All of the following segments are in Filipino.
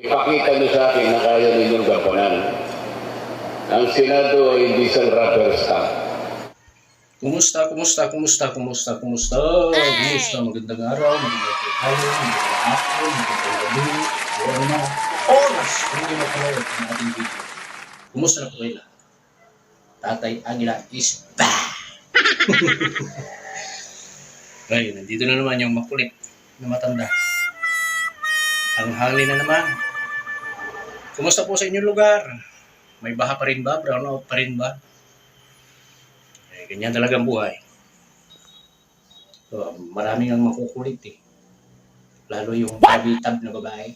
Ipakita niyo sa akin na kaya ninyong gampanan. Ang Senado ay hindi isang rubber stamp. Kumusta, kumusta, kumusta, kumusta, kumusta, kumusta, magandang araw, magandang tayo, magandang hapon, magandang gabi, o ano na, oras, kung hindi mapanood ang ating video. Kumusta na po kayo lahat? Tatay Angela is back! Ngayon, nandito na naman yung makulit na matanda. Ang hangin na naman. Kumusta po sa inyong lugar? May baha pa rin ba? Brown out pa rin ba? Eh, ganyan talaga ang buhay. So, maraming ang makukulit eh. Lalo yung kabitab na babae.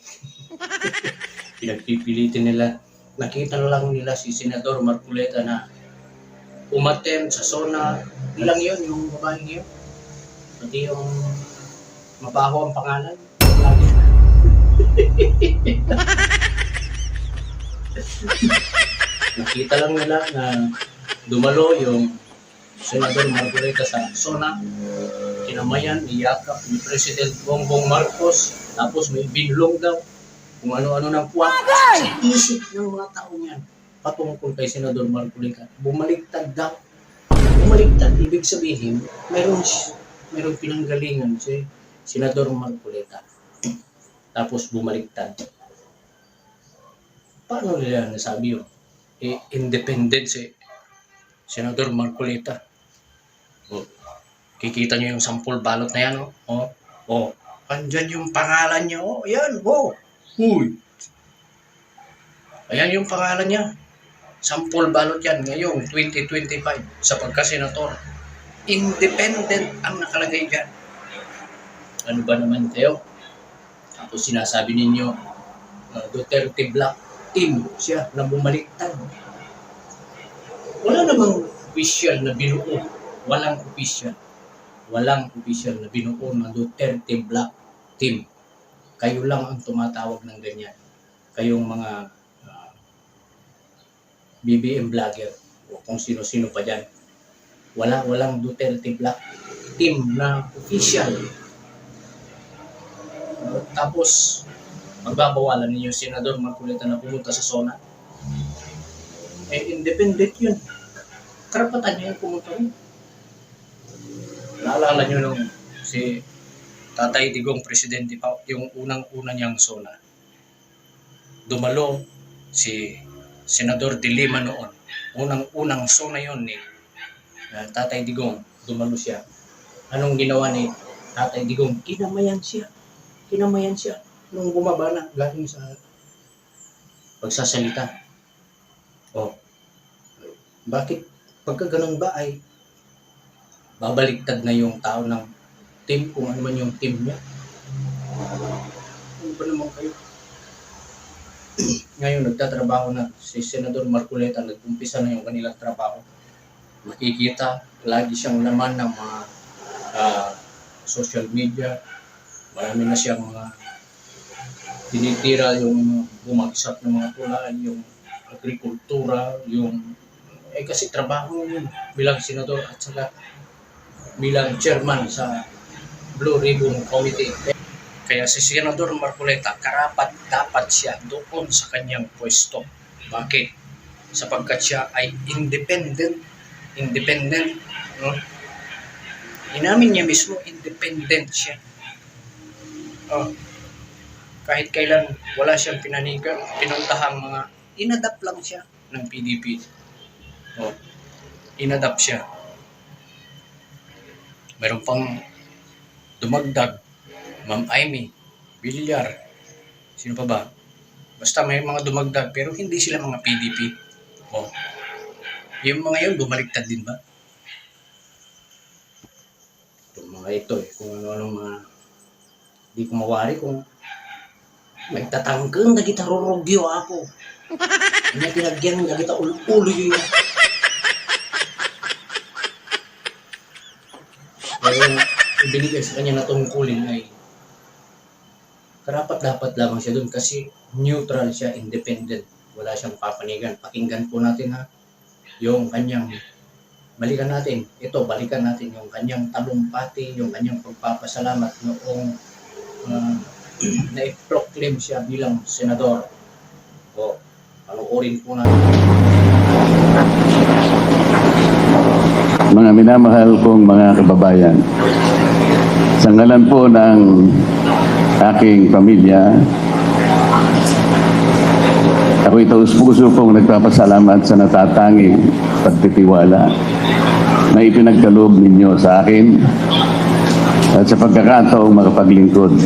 Pinagpipilitin nila. Nakita lang nila si Senador Marculeta na umaten sa zona. Ilang yun, yung babae yun. Pati yung mabaho ang pangalan. Nakita lang nila na dumalo yung Senador Marcoleta sa zona. Kinamayan, iyakap ni President Bongbong Marcos. Tapos may binlong daw kung ano-ano ng puwak. Sa isip ng mga tao niyan patungkol kay Senador Marcoleta. Bumaliktad daw. Bumaliktad, ibig sabihin, meron, meron pinanggalingan si Senador Marcoleta. Tapos bumaliktad. Paano nila nasabi yun? Eh, independent si Senador Marcoleta. Oh, kikita niyo yung sampul balot na yan, oh. Oh, oh. Andyan yung pangalan niya, oh. Ayan, oh. Uy. Ayan yung pangalan niya. Sampul balot yan ngayong 2025 sa pagka-senator. Independent ang nakalagay dyan. Ano ba naman kayo? Tapos sinasabi ninyo, uh, Duterte Black Team siya na bumaliktad. Wala namang official na binuo. Walang official. Walang official na binuo ng Duterte Black Team. Kayo lang ang tumatawag ng ganyan. Kayong mga ah, BBM vlogger o kung sino-sino pa dyan. Wala, walang Duterte Black Team na official. Tapos, magbabawalan ninyo Senador Marcoleta na pumunta sa zona. Eh, independent yun. Karapatan niya yung pumunta rin. Naalala nyo nung si Tatay Digong Presidente pa, yung unang-una niyang zona. Dumalo si Senador De Lima noon. Unang-unang zona yon ni uh, Tatay Digong. Dumalo siya. Anong ginawa ni Tatay Digong? Kinamayan siya. Kinamayan siya nung bumaba na galing sa pagsasalita. Oh. Bakit pagka ganun ba ay babaliktad na yung tao ng team kung ano man yung team niya? Ano ba naman kayo? Ngayon nagtatrabaho na si Senador Marcoleta, nag-umpisa na yung kanilang trabaho. Makikita, lagi siyang laman ng mga ah, social media. Marami na siyang mga tinitira yung bumagsak ng mga tulaan, yung agrikultura, yung eh kasi trabaho yun bilang senador at saka bilang chairman sa Blue Ribbon Committee. Kaya si Senador Marcoleta, karapat dapat siya doon sa kanyang pwesto. Bakit? Sapagkat siya ay independent. Independent. No? Inamin niya mismo, independent siya. Oh, kahit kailan wala siyang pinanigan, pinuntahang mga inadapt lang siya ng PDP. Oh, inadapt siya. Meron pang dumagdag, Ma'am Amy, Villar, sino pa ba? Basta may mga dumagdag, pero hindi sila mga PDP. Oh, yung mga yun, bumaliktad din ba? Yung mga ito eh, kung ano-anong mga di ko mawari kung may tatangkang na kita rorogyo ako. Kanya tinagyan nga kita ulo-ulo yun. Pero ibinigay sa kanya na tungkulin ay karapat dapat lamang siya doon kasi neutral siya, independent. Wala siyang papanigan. Pakinggan po natin ha yung kanyang balikan natin. Ito, balikan natin yung kanyang talumpati, yung kanyang pagpapasalamat noong na i-proclaim siya bilang senador. O, panoorin po natin. Mga minamahal kong mga kababayan, sa ngalan po ng aking pamilya, ako'y taus-puso pong nagpapasalamat sa natatanging pagtitiwala na ipinagkaloob ninyo sa akin at sa pagkakataong makapaglingkod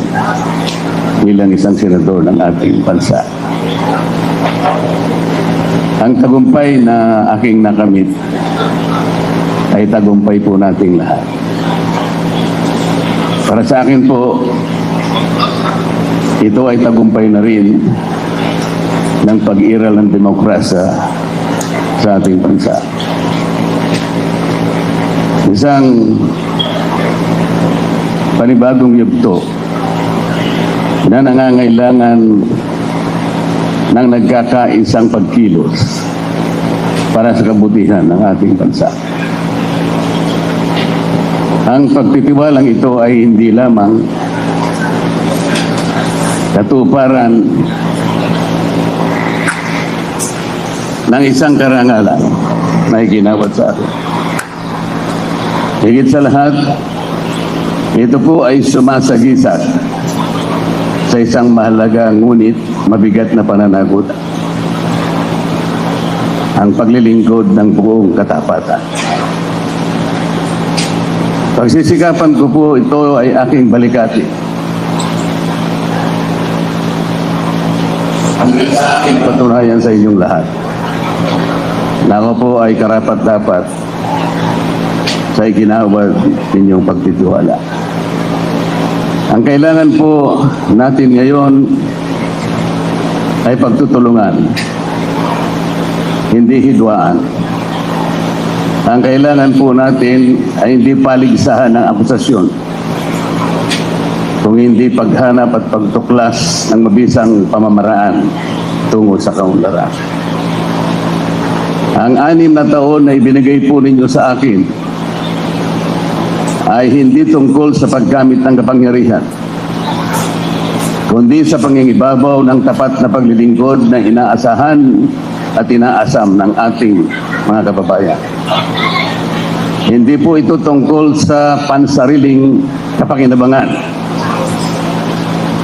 bilang isang senador ng ating bansa. Ang tagumpay na aking nakamit ay tagumpay po nating lahat. Para sa akin po, ito ay tagumpay na rin ng pag-iral ng demokrasya sa ating bansa. Isang panibagong yugto na nangangailangan ng nagkakaisang pagkilos para sa kabutihan ng ating bansa. Ang pagtitiwalang ito ay hindi lamang katuparan ng isang karangalan na iginawat sa atin. Higit sa lahat, ito po ay sumasagisag sa isang mahalaga ngunit mabigat na pananagutan. Ang paglilingkod ng buong katapatan. Pagsisikapan ko po ito ay aking balikati. Ang sa aking patunayan sa inyong lahat na ako po ay karapat dapat sa ikinawad ninyong pagtitiwala. Ang kailangan po natin ngayon ay pagtutulungan, hindi hidwaan. Ang kailangan po natin ay hindi paligsahan ng akusasyon, kung hindi paghanap at pagtuklas ng mabisang pamamaraan tungo sa kaunlaran. Ang anim na taon na ibinigay po ninyo sa akin ay hindi tungkol sa paggamit ng kapangyarihan, kundi sa pangingibabaw ng tapat na paglilingkod na inaasahan at inaasam ng ating mga kababayan. Hindi po ito tungkol sa pansariling kapakinabangan,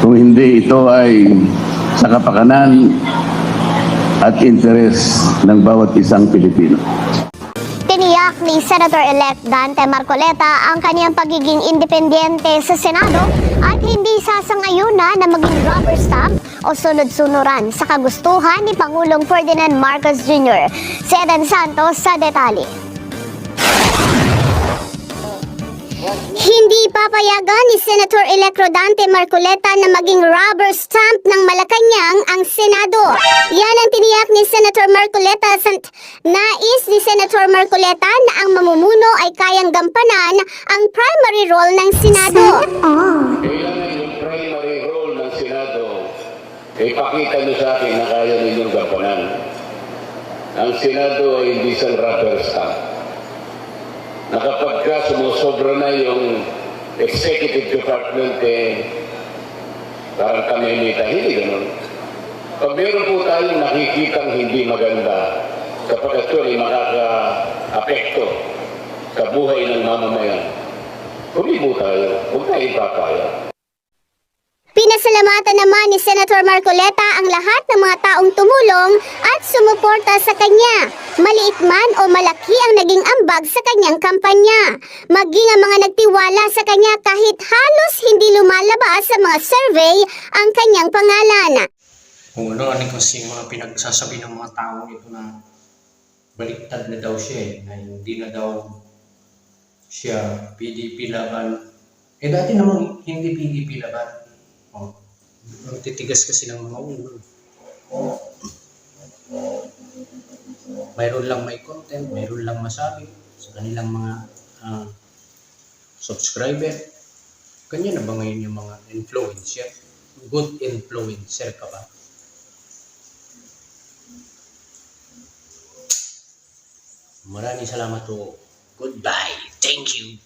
kung hindi ito ay sa kapakanan at interes ng bawat isang Pilipino. Ni Senator-elect Dante Marcoleta ang kanyang pagiging independyente sa Senado at hindi sasangayuna na maging rubber stamp o sunod-sunuran sa kagustuhan ni Pangulong Ferdinand Marcos Jr. Si Eden Santos sa detalye. Hindi papayagan ni Senator-elect Rodante Marcoleta na maging rubber stamp ng Malacanang ang Senado. Yan ang tiniyak ni Senator Marcoleta sa nais ni Senator Marcoleta na ang mamumuno ay kayang gampanan ang primary role ng Senado. Kailangan yung primary role ng Senado, ipakita niyo sa akin na kaya ninyong gampanan. Ang Senado ay hindi isang rubber stamp. Na kapag ka sumusobra na yung executive department, eh, parang kami nita, hindi ganun. Pag meron po tayong nakikitang hindi maganda, kapag ito ay makaka-apekto sa buhay ng mamamayan, Kumibo tayo, huwag tayo papaya. Pinasalamatan naman ni Senator Marcoleta ang lahat ng mga taong tumulong at sumuporta sa kanya. Maliit man o malaki ang naging ambag sa kanyang kampanya. Maging ang mga nagtiwala sa kanya kahit halos hindi lumalabas sa mga survey ang kanyang pangalan. Kung ano, ano kasi mga pinagsasabi ng mga tao ito na baliktad na daw siya eh, na hindi na daw siya PDP laban. Eh dati namang hindi PDP laban. Ang titigas kasi ng mga ulo. Mayroon lang may content, mayroon lang masabi sa kanilang mga ah, subscriber. Kanya na ba ngayon yung mga influencer? Good influencer ka ba? Maraming salamat po. Goodbye. Thank you.